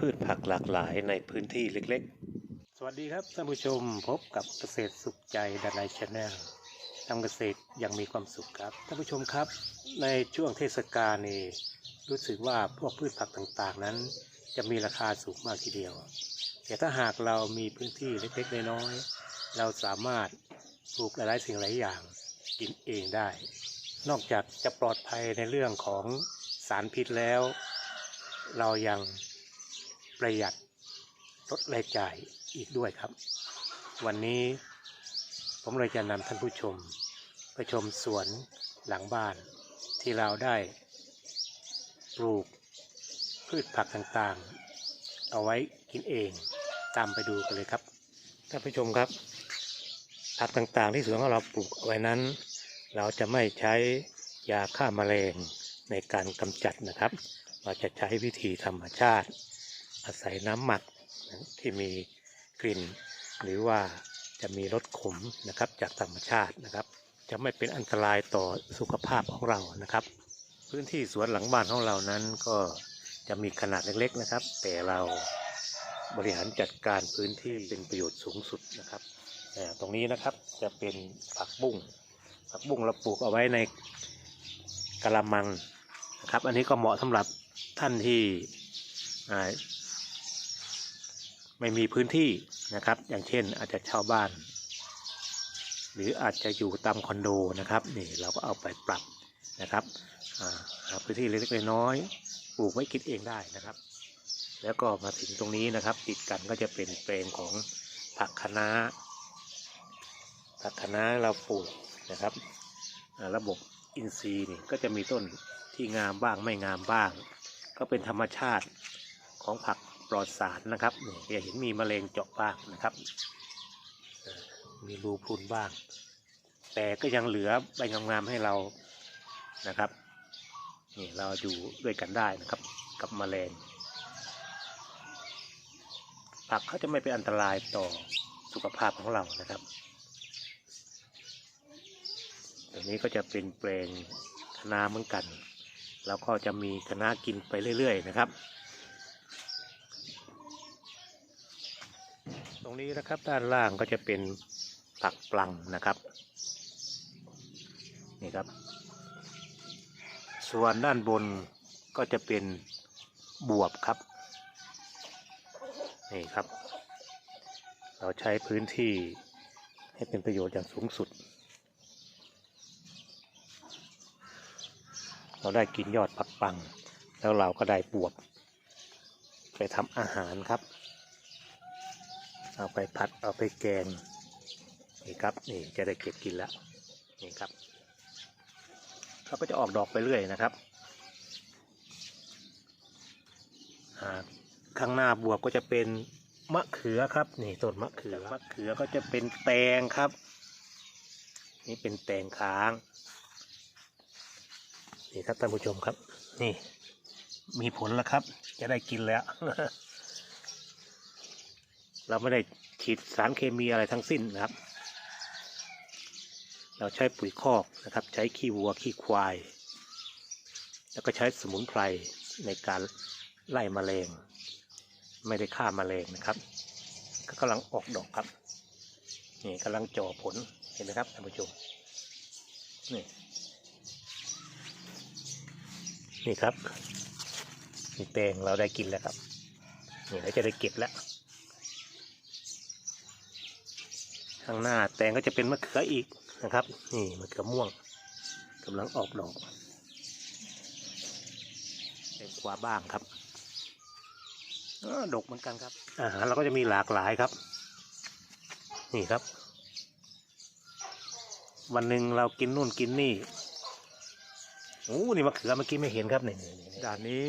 พืชผักหลากหลายในพื้นที่เล็กๆ สวัสดีครับท่านผู้ชมพบกับเกษตรสุขใจดานายชาแนลทำเกษตรอย่างมีความสุขครับท่านผู้ชมครับ ในช่วงเทศกาลนี่รู้สึกว่าพวกพืชผักต่างๆ นั้น จะมีราคาสูงมากทีเดียว แต่ถ้าหากเรามีพื้นที่เล็กๆ น้อยๆเราสามารถปลูกหลายสิ่งหลายอย่างกินเองได้ นอกจากจะปลอดภัยในเรื่องของสารพิษแล้ว เรายัง ประหยัดลดรายจ่ายอีกด้วยครับ วันนี้ผมเลยจะนำท่านผู้ชมไปชมสวนหลังบ้าน ที่เราได้ปลูกพืชผักต่างๆ เอาไว้กินเองตามไปดูกันเลยครับท่านผู้ชมครับ ผักต่างๆ ที่สวนของเราปลูกไว้นั้น เราจะไม่ใช้ยาฆ่าแมลงในการกำจัดนะครับ เราจะใช้วิธีธรรมชาติ อาศัยน้ำหมักที่มีกลิ่น หรือว่าจะมีรสขมนะครับจากธรรมชาตินะครับ จะไม่เป็นอันตรายต่อสุขภาพของเรานะครับ พื้นที่สวนหลังบ้านของเรานั้นก็จะมีขนาดเล็กๆนะครับ แต่เราบริหารจัดการพื้นที่เป็นประโยชน์สูงสุดนะครับตรงนี้นะครับจะเป็นผักบุ้งผักบุ้งเราปลูกเอาไว้ในกระมังนะครับ อันนี้ก็เหมาะสำหรับท่านที่ ไม่มีพื้นที่นะครับ อย่างเช่นอาจจะเช่าบ้าน หรืออาจจะอยู่ตามคอนโดนะครับนี่เราก็เอาไปปรับนะครับหาพื้นที่เล็กๆน้อยๆปลูกไว้กินเองได้นะครับ แล้วก็มาถึงตรงนี้นะครับ ติดกันก็จะเป็นแปลงของผักคะน้าผักคะน้าเราปลูกนะครับระบบอินทรีย์นี่ก็จะมีต้นที่งามบ้างไม่งามบ้าง ก็เป็นธรรมชาติของผัก ปลอดสารนะครับนี่จะเห็นมีแมลงเจาะบ้างนะครับ มีรูพรุนบ้าง แต่ก็ยังเหลือใบงามๆให้เรานะครับนี่เราอยู่ด้วยกันได้นะครับ กับมแมลงผักเขาจะไม่เป็นอันตรายต่อสุขภาพของเรานะครับตรงนี้ก็จะเป็นแปลงคะน้าเหมือนกัน แล้วก็จะมีคะน้ากินไปเรื่อย ๆ นะครับ รงนี้นะครับ ด้านล่างก็จะเป็นผักปลังนะครับ นี่ครับ ส่วนด้านบนก็จะเป็นบวบครับ นี่ครับ เราใช้พื้นที่ให้เป็นประโยชน์อย่างสูงสุด เราได้กินยอดผักปัง แล้วเราก็ได้บวบ ไปทำอาหารครับ เอาไปผัดเอาไปแกงนี่ครับนี่จะได้เก็บกินแล้วนี่ครับเขาก็จะออกดอกไปเรื่อยนะครับข้างหน้าบวบก็จะเป็นมะเขือครับนี่ต้นมะเขือมะเขือก็จะเป็นแตงครับ นี่เป็นแตงค้างนี่ครับท่านผู้ชมครับ นี่ มีผลแล้วครับ จะได้กินแล้ว เราไม่ได้ฉีดสารเคมีอะไรทั้งสิ้นนะครับ เราใช้ปุ๋ยคอกนะครับ ใช้ขี้วัวขี้ควาย แล้วก็ใช้สมุนไพรในการไล่แมลง ไม่ได้ฆ่าแมลงนะครับ ก็กำลังออกดอกครับ นี่กำลังจ่อผล เห็นไหมครับท่านผู้ชม นี่ นี่ครับนี่แตงเราได้กินแล้วครับ นี่เราจะได้เก็บแล้ว ข้างหน้าแตงก็จะเป็นมะเขืออีกนะครับ นี่มะเขือม่วงกำลังออกดอกแตงกวาบ้างครับเออดกเหมือนกันครับ อาหารเราก็จะมีหลากหลายครับ นี่ครับ วันหนึ่งเรากินนู่นกินนี่โอ้นี่มะเขือเมื่อกี้ไม่เห็นครับนี่นี่นี่ด่านนี้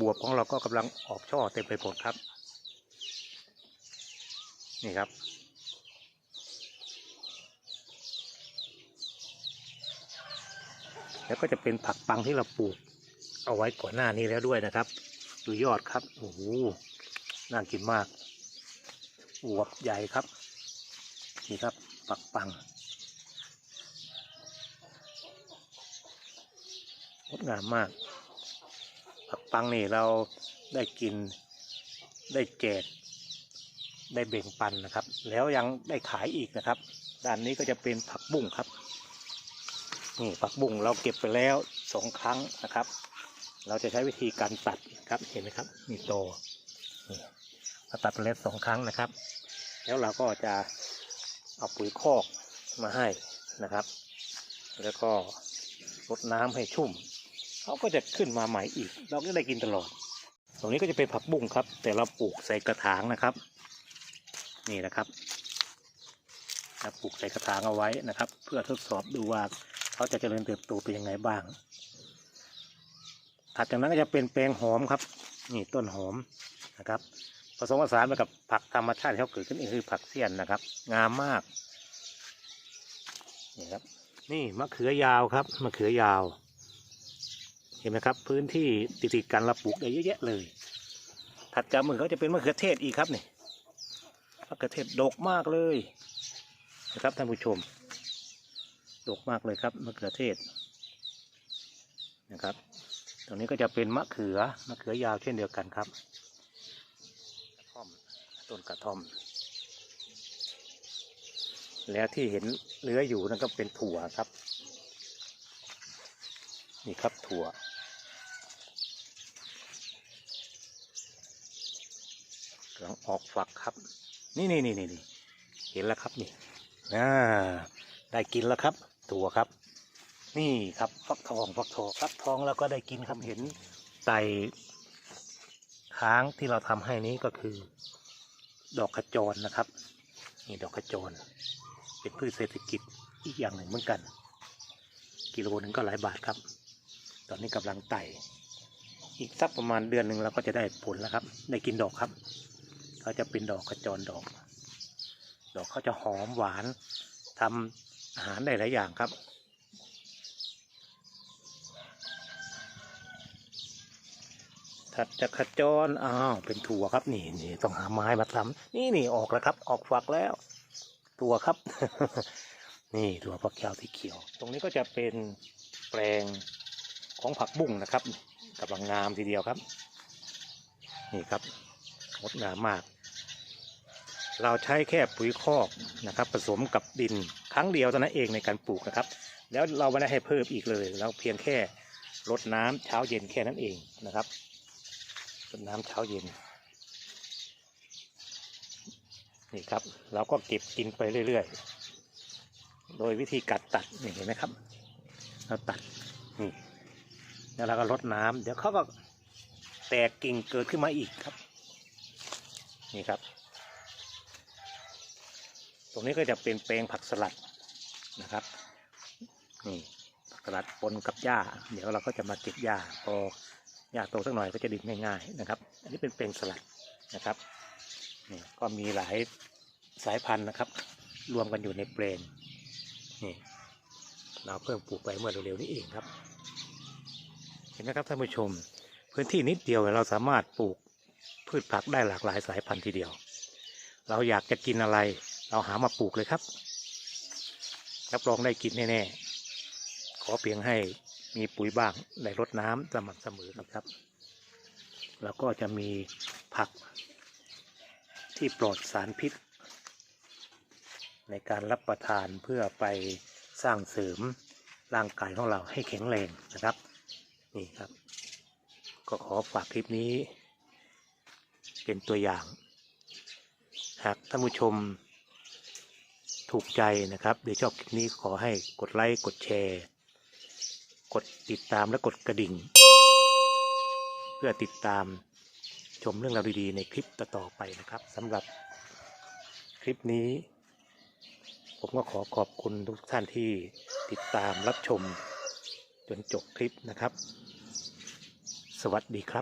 บวบของเราก็กำลังออกช่อเต็มไปหมดครับ นี่ครับ แล้วก็จะเป็นผักปังที่เราปลูก เอาไว้ก่อนหน้านี้แล้วด้วยนะครับ ดูยอดครับโอ้โหน่ากินมากอวบใหญ่ครับ นี่ครับปักปังงดงามมากปักปังนี่เราได้กินได้แจกได้แบ่งปันนะครับ แล้วยังได้ขายอีกนะครับ ด้านนี้ก็จะเป็นผักบุ้งครับ นี่ผักบุ้งเราเก็บไปแล้วสองครั้งนะครับ เราจะใช้วิธีการตัดครับเห็นไหมครับนี่โตนี่เราตัดไปแล้วสองครั้งนะครับ แล้วเราก็จะเอาปุ๋ยคอกมาให้นะครับ แล้วก็รดน้ำให้ชุ่มเขาก็จะขึ้นมาใหม่อีก เราก็ได้กินตลอด ตรงนี้ก็จะเป็นผักบุ้งครับ แต่เราปลูกใส่กระถางนะครับ นี่นะครับเราปลูกใส่กระถางเอาไว้นะครับ เพื่อทดสอบดูว่า เขาจะเจริญเติบโตเป็นยังไงบ้าง ถัดจากนั้นก็จะเป็นแปลงหอมครับ นี่ต้นหอมนะครับ ผสมผสานไปกับผักธรรมชาติที่เขาเกิดขึ้นเองคือผักเสี้ยนนะครับ งามมากนี่ครับนี่มะเขือยาวครับมะเขือยาว เห็นไหมครับ พื้นที่ติดๆกันเราปลูกได้เยอะแยะเลย ถัดจากมือเขาจะเป็นมะเขือเทศอีกครับนี่มะเขือเทศดกมากเลยนะครับท่านผู้ชม ดกมากเลยครับมะเขือเทศนะครับ ตรงนี้ก็จะเป็นมะเขือมะเขือยาวเช่นเดียวกันครับกระท่อมต้นกระท่อม แล้วที่เห็นเลื้อยอยู่นั่นก็เป็นถั่วครับ นี่ครับถั่วกำลังออกฝักครับ นี่นี่นี่นี่เห็นแล้วครับนี่อ่าได้กินแล้วครับ ถั่วครับ นี่ครับฟักทองฟักทองฟักทองแล้วก็ได้กินครับเห็นไตค้างที่เราทำให้นี้ก็คือ ดอกขจรนะครับ นี่ดอกขจร เป็นพืชเศรษฐกิจอีกอย่างหนึ่งเหมือนกัน กิโลหนึงก็หลายบาทครับ ตอนนี้กำลังไต่อีกสักประมาณเดือนหนึ่งเราก็จะได้ผลแล้วครับ ได้กินดอกครับเขาจะเป็นดอกขจรดอก ดอกเขาจะหอมหวานทำ อาหารได้หลายอย่างครับ ถัดจากขจร อ้าว เป็นถั่วครับนี่นี่ต้องหาไม้มาทำนี่นี่ออกแล้วครับ ออกฝักแล้วถั่วครับ นี่ถั่วฝักยาวสีเขียว ตรงนี้ก็จะเป็นแปลงของผักบุ้งนะครับกำลังงามทีเดียวครับ นี่ครับงดงามมาก เราใช้แค่ปุ๋ยคอกนะครับ ผสมกับดินครั้งเดียวเท่านั้นเองในการปลูกนะครับ แล้วเราไม่ได้ให้เพิ่มอีกเลย เราเพียงแค่รดน้ำเช้าเย็นแค่นั้นเองนะครับรดน้ำเช้าเย็นนี่ครับ เราก็เก็บกินไปเรื่อยๆ โดยวิธีกัดตัดนี่เห็นไหมครับ เราตัดนี่แล้วเราก็รดน้ำเดี๋ยวเขาก็แตกกิ่งเกิดขึ้นมาอีกครับ นี่ครับ ตรงนี้ก็จะเป็นแปลงผักสลัดนะครับนี่ผักสลัดปนกับหญ้า เดี๋ยวเราก็จะมาเก็บหญ้าพอหญ้าโตสักหน่อยก็จะดิบง่ายๆนะครับ อันนี้เป็นแปลงสลัดนะครับนี่ก็มีหลายสายพันธุ์นะครับ รวมกันอยู่ในแปลงนี่เราเพิ่งปลูกไปเมื่อเร็วๆนี้เองครับ เห็นไหมครับท่านผู้ชม พื้นที่นิดเดียวเราสามารถปลูกพืชผักได้หลากหลายสายพันธุ์ทีเดียว เราอยากจะกินอะไร เราหามาปลูกเลยครับ รับรองได้กินแน่ๆ ขอเพียงให้มีปุ๋ยบ้างได้รดน้ำสม่ำเสมอนะครับ แล้วก็จะมีผักที่ปลอดสารพิษ ในการรับประทานเพื่อไปสร้างเสริมร่างกายของเราให้แข็งแรงนะครับ นี่ครับ ก็ขอฝากคลิปนี้ เป็นตัวอย่าง หากท่านผู้ชม ถูกใจนะครับหรือชอบคลิปนี้ขอให้กดไลค์กดแชร์ กดติดตามและกดกระดิ่ง เพื่อติดตามชมเรื่องราวดีๆ ในคลิปต่อๆไปนะครับสำหรับคลิปนี้ ผมก็ขอขอบคุณทุกท่านที่ติดตามรับชมจนจบคลิปนะครับ สวัสดีครับ